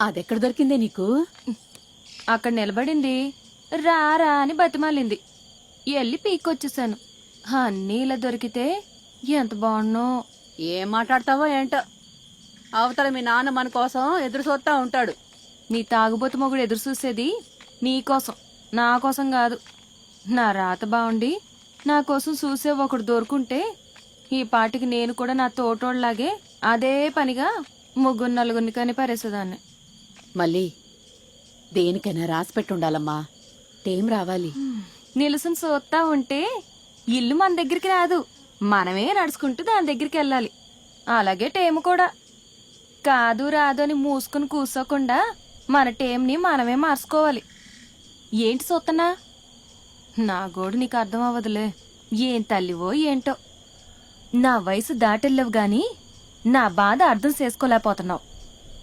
అదెక్కడ దొరికిందే నీకు? అక్కడ నిలబడింది. రా రా అని బతిమాలింది. ఎల్లి పీక్కొచ్చేసాను. అన్నీ ఇలా దొరికితే ఎంత బాగున్నో ఏం మాట్లాడతావో ఏంటో. అవతల మీ నాన్న మన కోసం ఎదురు చూస్తా ఉంటాడు. నీ తాగుబోతు మొగుడు ఎదురు చూసేది నీ కోసం నా కోసం కాదు. నా రాత బాగుండి నా కోసం చూసే ఒకడు దొరుకుంటే ఈ పాటికి నేను కూడా నా తోటోళ్ళలాగే అదే పనిగా ముగ్గురు నలుగురిని కని పారేసేదాన్ని మళ్ళీ దేనికైనా రాసి పెట్టుండాలమ్మా. టేం రావాలి. నిలుసుని చూస్తా ఉంటే ఇల్లు మన దగ్గరికి రాదు. మనమే నడుచుకుంటూ దాని దగ్గరికి వెళ్ళాలి. అలాగే టేము కూడా. కాదు రాదు అని మూసుకుని కూర్చోకుండా మన టేంని మనమే మార్చుకోవాలి. ఏంటి చూస్తున్నా నా గోడు నీకు అర్థం అవ్వదులే. ఏం తల్లివో ఏంటో. నా వయసు దాటెళ్ళవు గాని నా బాధ అర్థం చేసుకోలేకపోతున్నావు.